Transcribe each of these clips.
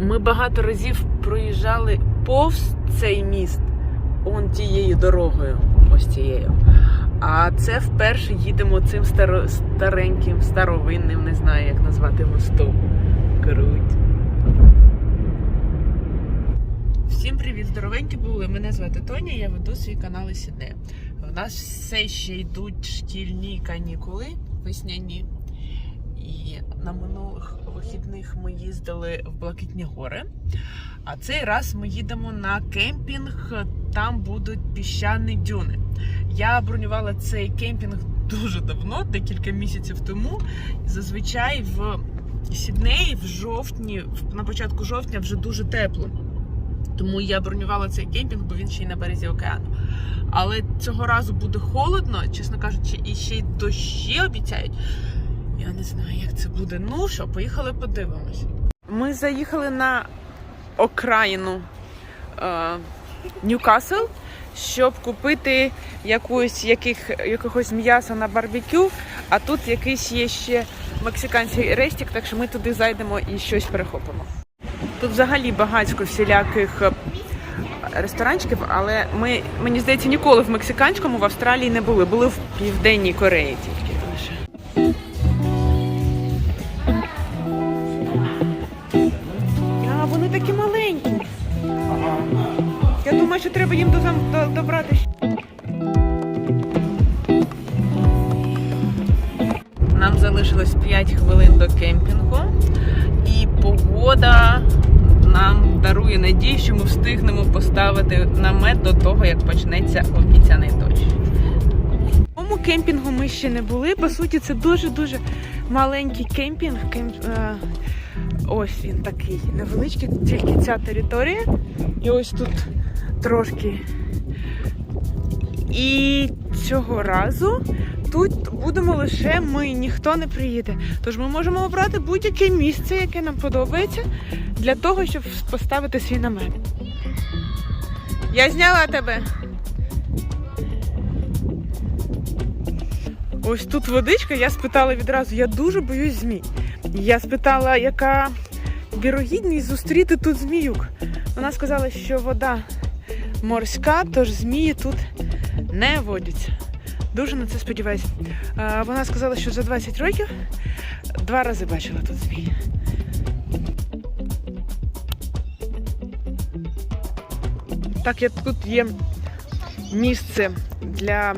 Ми багато разів проїжджали повз цей міст он тією дорогою, ось цією. А це вперше їдемо цим старо, стареньким, старовинним, не знаю, як назвати мостом. Круть. Всім привіт, здоровенькі були. Мене звати Тоня, я веду свій канал із Сіднею. У нас все ще йдуть шкільні канікули весняні. І на минулих вихідних ми їздили в Блакитні гори. А цей раз ми їдемо на кемпінг. Там будуть піщані дюни. Я бронювала цей кемпінг дуже давно, декілька місяців тому. Зазвичай в Сіднеї в жовтні, на початку жовтня вже дуже тепло. Тому я бронювала цей кемпінг, бо він ще й на березі океану. Але цього разу буде холодно, чесно кажучи, і ще й дощі обіцяють. Я не знаю, як це буде. Ну що, поїхали подивимось. Ми заїхали на окраїну е, щоб купити якусь, яких, якогось м'яса на барбекю, а тут якийсь є ще мексиканський рестик, так що ми туди зайдемо і щось перехопимо. Тут взагалі багатько всіляких е, ресторанчиків, але ми, мені здається, ніколи в мексиканському в Австралії не були. Були в Південній Кореї тільки треба їм до, до, добрати. Нам залишилось 5 хвилин до кемпінгу, і погода нам дарує надію, що ми встигнемо поставити намет до того, як почнеться обіцяний дощ. В цьому кемпінгу ми ще не були. По суті, це дуже-дуже маленький кемпінг. Кемп... е, Ось він такий невеличкий, тільки ця територія. І ось тут трошки. І цього разу тут будемо лише ми, ніхто не приїде. Тож ми можемо обрати будь-яке місце, яке нам подобається, для того, щоб поставити свій намет. Я зняла тебе. Ось тут водичка, я спитала відразу, я дуже боюсь змій. Я спитала, яка вірогідність зустріти тут зміюк. Вона сказала, що вода морська, тож змії тут не водяться. Дуже на це сподіваюся. Вона сказала, що за 20 років два рази бачила тут змій. Так, як тут є місце для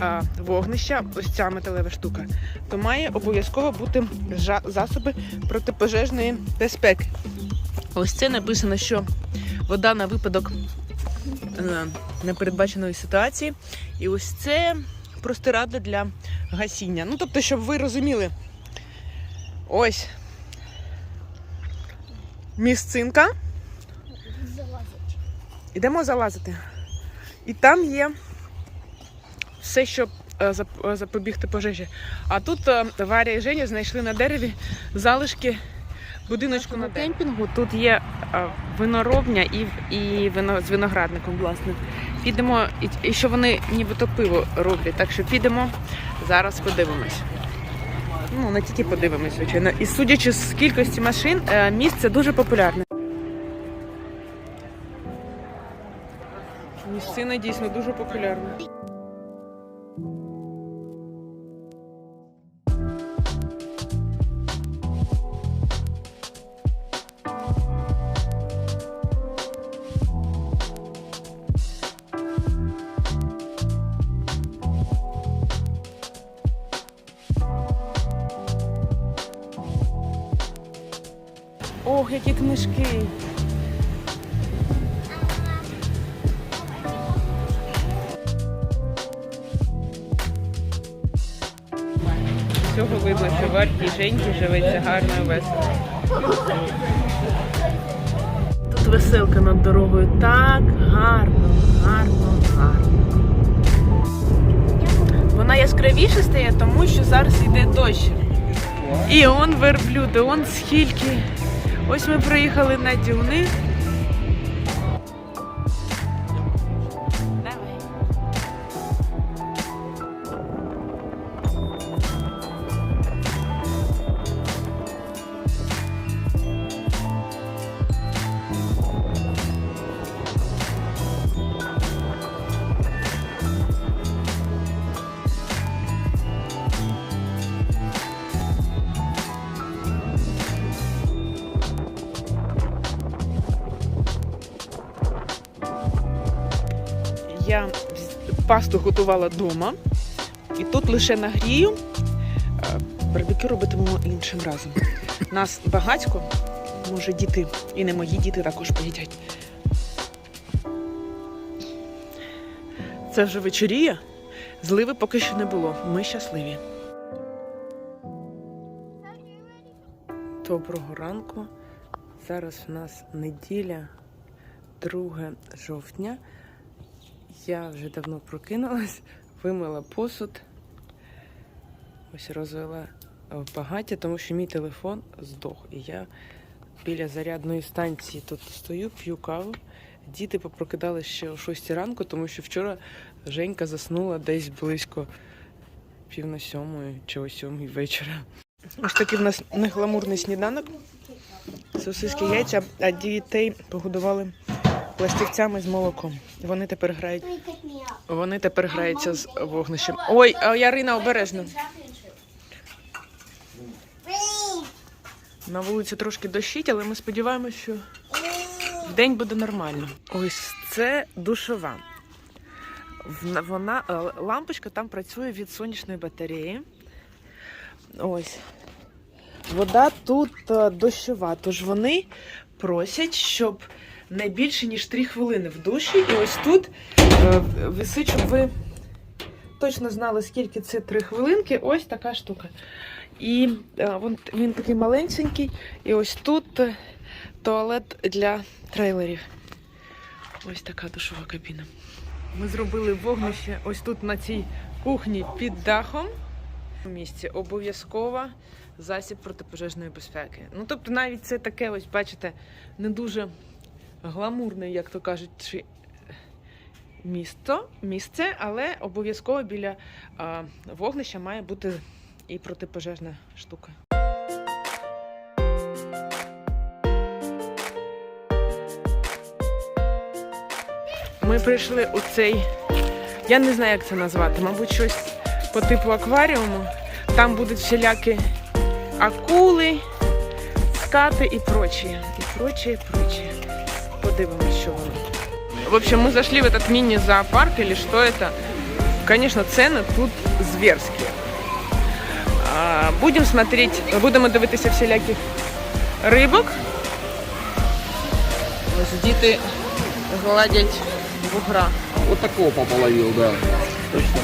а, вогнища, ось ця металева штука, то має обов'язково бути засоби протипожежної безпеки. Ось це написано, що вода на випадок непередбаченої ситуації. І ось це простирадла для гасіння. Ну, тобто, щоб ви розуміли, ось місцинка. Ідемо залазити. І там є все, щоб е, е, запобігти пожежі. А тут е, Варя і Женя знайшли на дереві залишки будиночку на кемпінгу. Тут є е, виноробня і, і вино, з виноградником, власне. Підемо, і, і що вони нібито пиво роблять. Так що підемо, зараз подивимось. Ну, не тільки подивимось, звичайно. І судячи з кількості машин, е, місце дуже популярне. Місцина дійсно дуже популярна. Ох, які книжки. З цього видно, що варті Женьки живеться гарно і весело. Тут веселка над дорогою так гарно, гарно, гарно. Вона яскравіше стає, тому що зараз йде дощ. І он верблюди, он скільки. Ось ми приїхали на дюни. Пасту готувала вдома. І тут лише нагрію. Е, Барбекю робитимемо іншим разом. Нас багатько, може діти, і не мої діти також поїдять. Це вже вечоріє. Зливи поки що не було. Ми щасливі. Доброго ранку. Зараз у нас неділя, 2 жовтня. Я вже давно прокинулась, вимила посуд. Ось розвела багаття, тому що мій телефон здох. І я біля зарядної станції тут стою, п'ю каву. Діти попрокидали ще о 6 ранку, тому що вчора Женька заснула десь близько пів на сьомої чи о сьомій вечора. Ось такий в нас негламурний сніданок. Сосиски яйця, а дітей погодували пластівцями з молоком. Вони тепер грають. Вони тепер граються з вогнищем. Ой, а Ярина, обережно. На вулиці трошки дощить, але ми сподіваємося, що день буде нормально. Ось це душова. Вона е, лампочка там працює від сонячної батареї. Ось. Вода тут е, дощова, тож вони просять, щоб не більше, ніж 3 хвилини в душі. І ось тут е, висить, щоб ви точно знали, скільки це 3 хвилинки. Ось така штука. І е, він, такий маленький. І ось тут е, туалет для трейлерів. Ось така душова кабіна. Ми зробили вогнище ось тут на цій кухні під дахом. В місці обов'язково засіб протипожежної безпеки. Ну тобто, навіть це таке, ось бачите, не дуже гламурне, як то кажуть, місто, місце, але обов'язково біля а, вогнища має бути і протипожежна штука. Ми прийшли у цей, я не знаю, як це назвати, мабуть, щось по типу акваріуму. Там будуть всілякі акули, скати і прочі. І прочі, і прочі Подивимось, що воно. В общем, мы зашли в этот мини-зоопарк, или что это? Конечно, цены тут зверские. А, Будем смотреть, будемо дивитися всіляких рибок. Ось діти гладять вугра. Вот такого папа ловил, да. Точно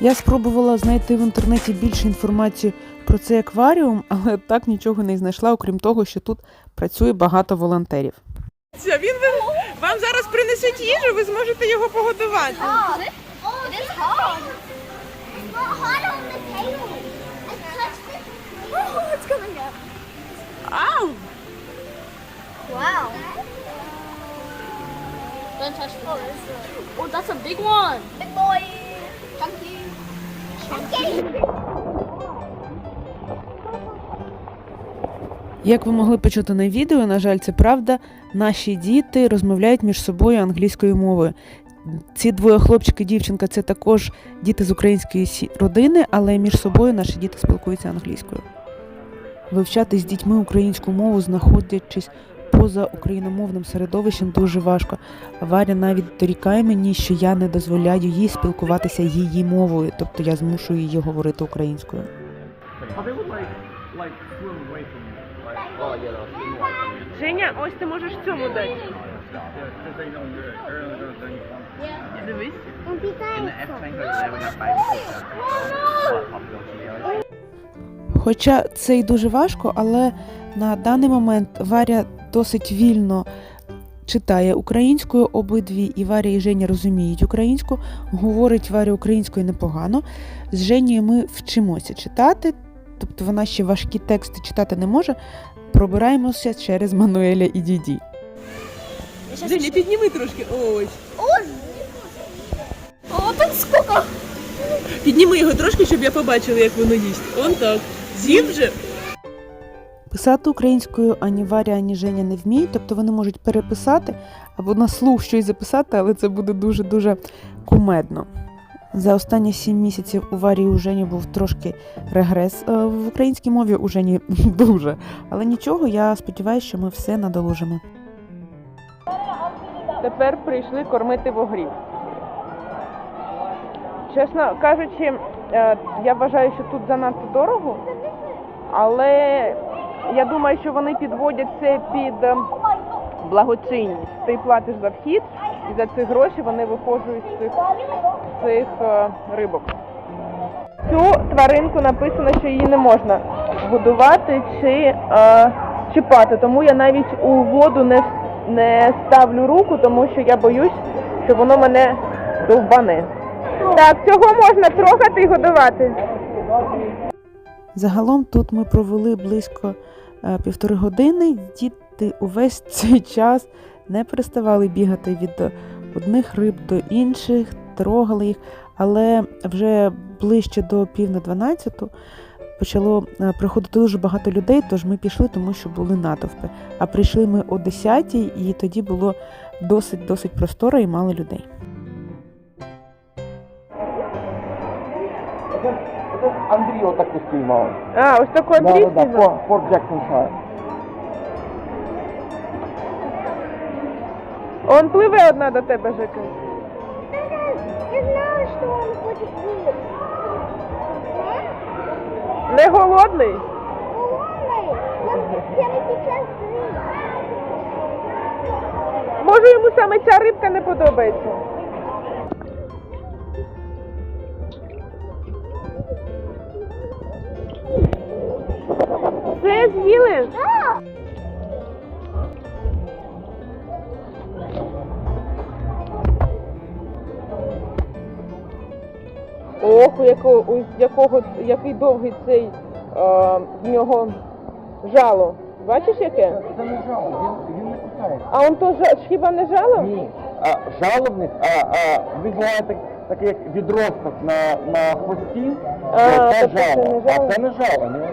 Я спробувала знайти в інтернеті більше інформації про цей акваріум, але так нічого не знайшла, окрім того, що тут працює багато волонтерів. Він вам, вам зараз принесуть їжу, ви зможете його погодувати. Oh. Ау! Wow. Don't touch the oh, that's a big one. Big boy. Chunky. Як ви могли почути на відео, на жаль, це правда, наші діти розмовляють між собою англійською мовою. Ці двоє хлопчик і дівчинка це також діти з української родини, але між собою наші діти спілкуються англійською. Вивчати з дітьми українську мову, знаходячись поза україномовним середовищем, дуже важко. Варя навіть дорікає мені, що я не дозволяю їй спілкуватися її мовою, тобто я змушую її говорити українською. Женя, ось ти можеш цьому дати. Дивись. Хоча це й дуже важко, але на даний момент Варя досить вільно читає українською обидві, і Варя і Женя розуміють українську, говорить Варя українською непогано. З Женєю ми вчимося читати, тобто вона ще важкі тексти читати не може. Пробираємося через Мануеля і Діді. Женя, підніми трошки. Ось. Oh, тут сколько? Підніми його трошки, щоб я побачила, як воно їсть. Он так. З'їв вже? Писати українською ані Варя, ані Женя не вміють, тобто вони можуть переписати або на слух щось записати, але це буде дуже-дуже кумедно. За останні сім місяців у Варії у Жені був трошки регрес е, в українській мові у Жені дуже. Але нічого, я сподіваюся, що ми все надолужимо. Тепер прийшли кормити вогрів. Чесно кажучи, е, я вважаю, що тут занадто дорого, але я думаю, що вони підводять це під е, благочинність. Ти платиш за вхід, і за ці гроші вони виходжують з цих, цих е, рибок. Цю тваринку написано, що її не можна годувати чи е, чіпати, тому я навіть у воду не, не ставлю руку, тому що я боюсь, що воно мене довбане. Так, цього можна трогати і годувати. Загалом тут ми провели близько е, півтори години. Діти увесь цей час не переставали бігати від одних риб до інших, трогали їх, але вже ближче до пів на дванадцяту почало е, приходити дуже багато людей, тож ми пішли, тому що були натовпи. А прийшли ми о 10 і тоді було досить досить просторо і мало людей. Андрій отаку спіймав. А, ось таку Да, да, да. Форт, Джексон Он пливе одна до тебе, Жека. Я знаю, что он хочет есть. Не голодний? Прямо. Може йому саме ця рибка не подобається. Все з'їли? Ох, у якого, у якого який довгий цей е, в нього жало. Бачиш яке? Це не жало, він, він не кусається. А он то жа- хіба не жало? Ні. А, жалобник, а, а він буває так, такий як відросток на, на хвості, А, це тобто це жало. не жало? А це не жало, ні,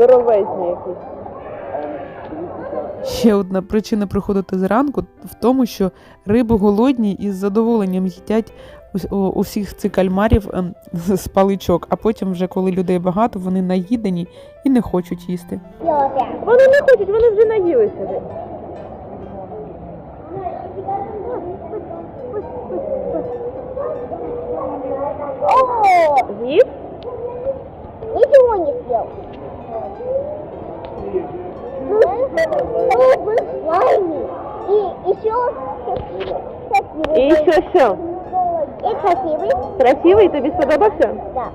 здоровезні якісь. Ще одна причина приходити зранку в тому, що риби голодні і з задоволенням їдять усіх цих кальмарів ем, з паличок, а потім, вже коли людей багато, вони наїдені і не хочуть їсти. Вони не хочуть, вони вже наїлися. З'їв? ничего не съел. Он был слайми. И еще красивый. І що що? И красивый. Красивий, тобі сподобався? Да.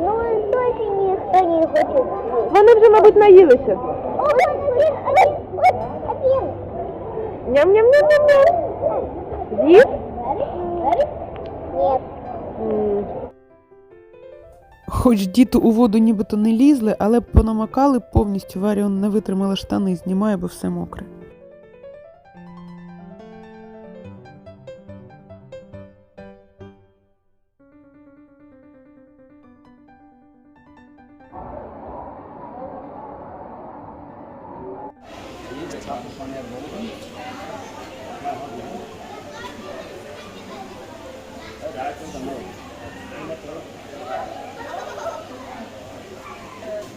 Ну, только никто не хочет съесть. Вони вже, мабуть, наїлися. О, один, один, один, один. Ням-ням-ням-ням-ням. З'їв? Хоч діти у воду нібито не лізли, але понамакали повністю Варіон не витримала штани, знімає, бо все мокре.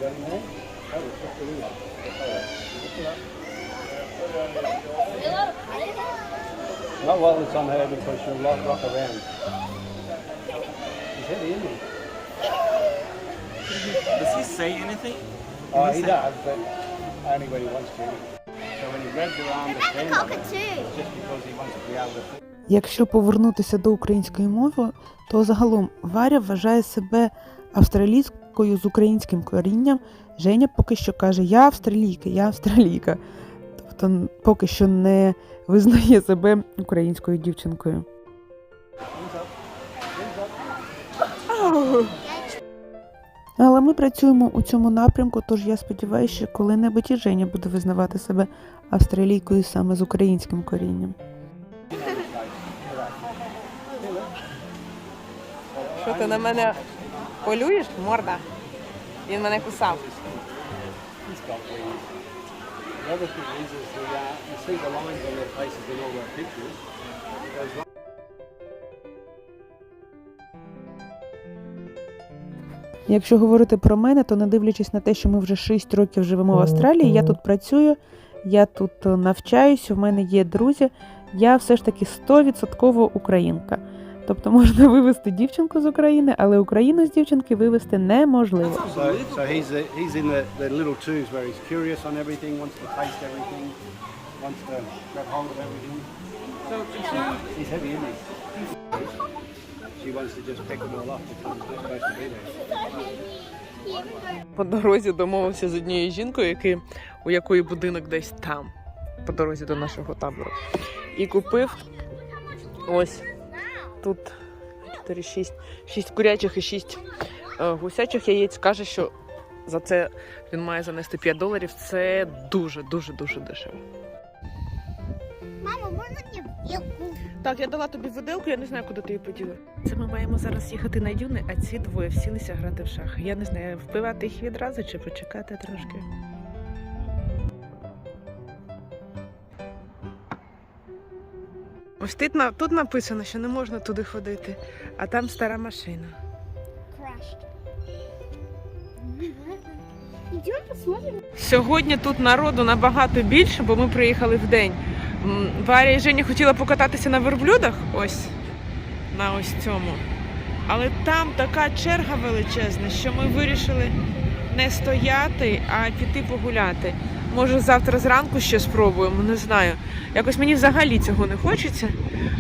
Not while it's on her because she'll rock, rock around. He's heavy, isn't he? Does he say anything? Oh, he does, but only when he wants to. So when he grabs around the it, it's just because he wants to be able to Якщо повернутися до української мови, то загалом Варя вважає себе австралійською з українським корінням. Женя поки що каже: Я австралійка, я австралійка. Тобто поки що не визнає себе українською дівчинкою. Але ми працюємо у цьому напрямку, тож я сподіваюся, що коли-небудь і Женя буде визнавати себе австралійкою саме з українським корінням. Що ти на мене полюєш? Морда. Він мене кусав. Якщо говорити про мене, то не дивлячись на те, що ми вже 6 років живемо в Австралії, я тут працюю, я тут е, навчаюсь, у мене є друзі, я все ж таки 100% українка. Тобто можна вивезти дівчинку з України, але Україну з дівчинки вивезти неможливо. По дорозі домовився з однією жінкою, який, у якої будинок десь там, по дорозі до нашого табору. І купив ось тут 4, 6, 6 курячих і 6 е, гусячих яєць. Каже, що за це він має занести 5 доларів. Це дуже, дуже, дуже дешево. Мама, можна мені вілку? Так, я дала тобі виделку, я не знаю, куди ти її поділа. Це ми маємо зараз їхати на дюни, а ці двоє всілися грати в шахи. Я не знаю, вбивати їх відразу чи почекати трошки. Ось тут, тут написано, що не можна туди ходити, а там стара машина. Сьогодні тут народу набагато більше, бо ми приїхали в день. Варя і Женя хотіла покататися на верблюдах, ось на ось цьому. Але там така черга величезна, що ми вирішили не стояти, а піти погуляти. Може, завтра зранку ще спробуємо, не знаю. Якось мені взагалі цього не хочеться.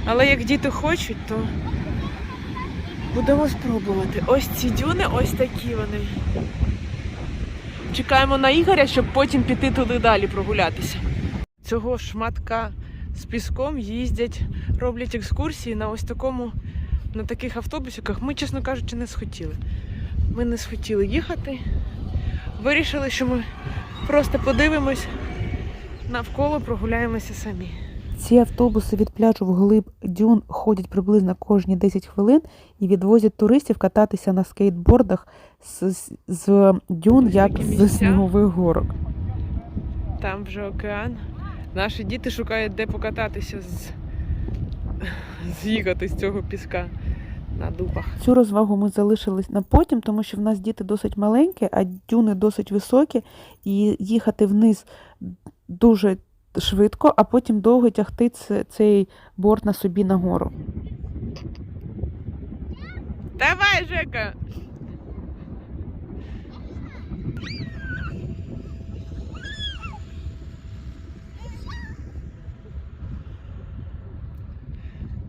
Але як діти хочуть, то будемо спробувати. Ось ці дюни, ось такі вони. Чекаємо на Ігоря, щоб потім піти туди далі прогулятися. Цього шматка з піском їздять, роблять екскурсії на ось такому, на таких автобусиках. Ми, чесно кажучи, не схотіли. Ми не схотіли їхати. Вирішили, що ми просто подивимось навколо, прогуляємося самі. Ці автобуси від пляжу вглиб дюн ходять приблизно кожні 10 хвилин і відвозять туристів кататися на скейтбордах з, з, з дюн, як з снігових горок. Там вже океан. Наші діти шукають, де покататися з... з'їхати з цього піска на дупах. Цю розвагу ми залишили на потім, тому що в нас діти досить маленькі, а дюни досить високі, і їхати вниз дуже швидко, а потім довго тягти цей борт на собі нагору. Давай, Жека!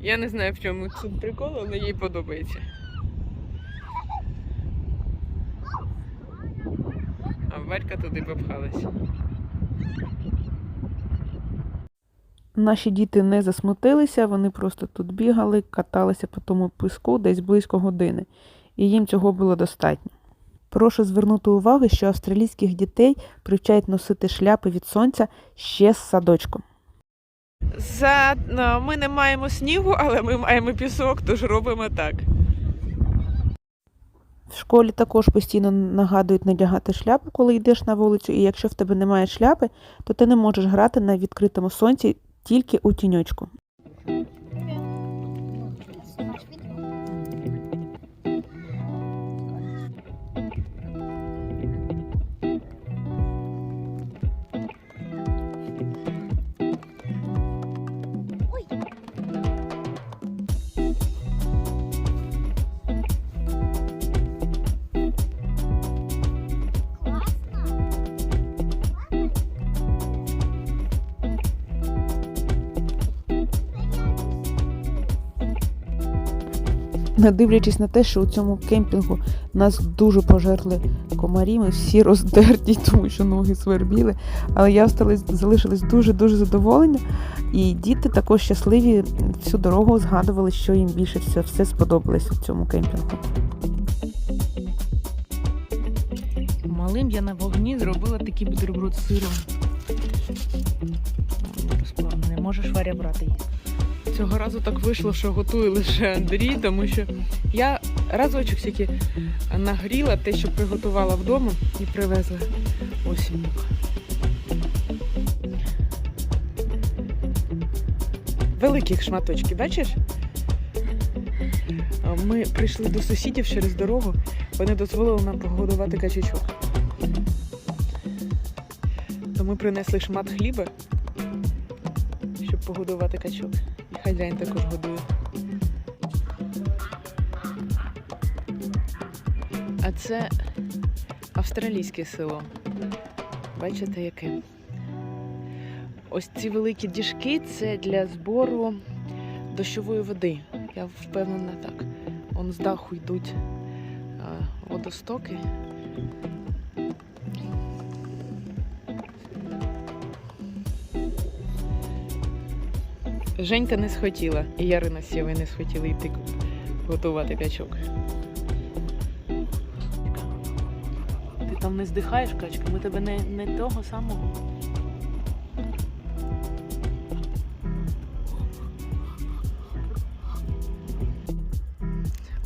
Я не знаю, в чому тут прикол, але їй подобається. А Варька туди попхалась. Наші діти не засмутилися, вони просто тут бігали, каталися по тому піску десь близько години, і їм цього було достатньо. Прошу звернути увагу, що австралійських дітей привчають носити шляпи від сонця ще з садочку. За... ну, Ми не маємо снігу, але ми маємо пісок, тож робимо так. В школі також постійно нагадують надягати шляпу, коли йдеш на вулицю, і якщо в тебе немає шляпи, то ти не можеш грати на відкритому сонці тільки у тіньочку. Не дивлячись на те, що у цьому кемпінгу нас дуже пожерли комарі, ми всі роздерті, тому що ноги свербіли. Але я залишилась дуже-дуже задоволена. І діти також щасливі всю дорогу згадували, що їм більше все, все сподобалось у цьому кемпінгу. Малим я на вогні зробила такий бутерброд з сиром. Розплавлений. Можеш варя брати їх. Цього разу так вийшло, що готує лише Андрій, тому що я разочок тільки нагріла те, що приготувала вдома і привезла осіннюк. Великі шматочки, бачиш? Ми прийшли до сусідів через дорогу, вони дозволили нам погодувати качачок. То ми принесли шмат хліба, щоб погодувати качок. Хазяїн також годує. А це австралійське село. Бачите, яке? Ось ці великі діжки це для збору дощової води. Я впевнена так. Он з даху йдуть а, водостоки. Женька не схотіла, і Ярина з Сєвою не схотіли йти готувати качок. Ти там не здихаєш, качка? Ми тебе не, не того самого.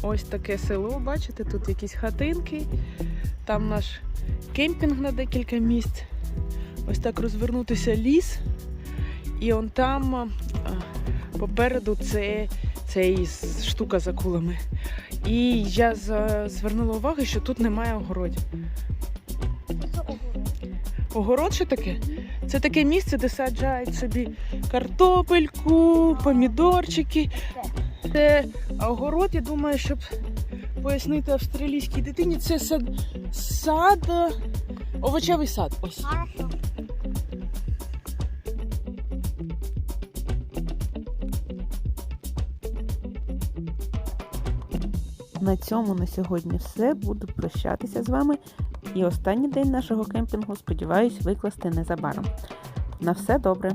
Ось таке село, бачите, тут якісь хатинки, там наш кемпінг на декілька місць. Ось так розвернутися ліс. І он там попереду це, це штука за кулами. І я звернула увагу, що тут немає огородів. Огород що таке? Це таке місце, де саджають собі картопельку, помідорчики. Це огород, я думаю, щоб пояснити австралійській дитині, це сад, сад овочевий сад. Ось. На цьому на сьогодні все. Буду прощатися з вами. І останній день нашого кемпінгу, сподіваюсь, викласти незабаром. На все добре!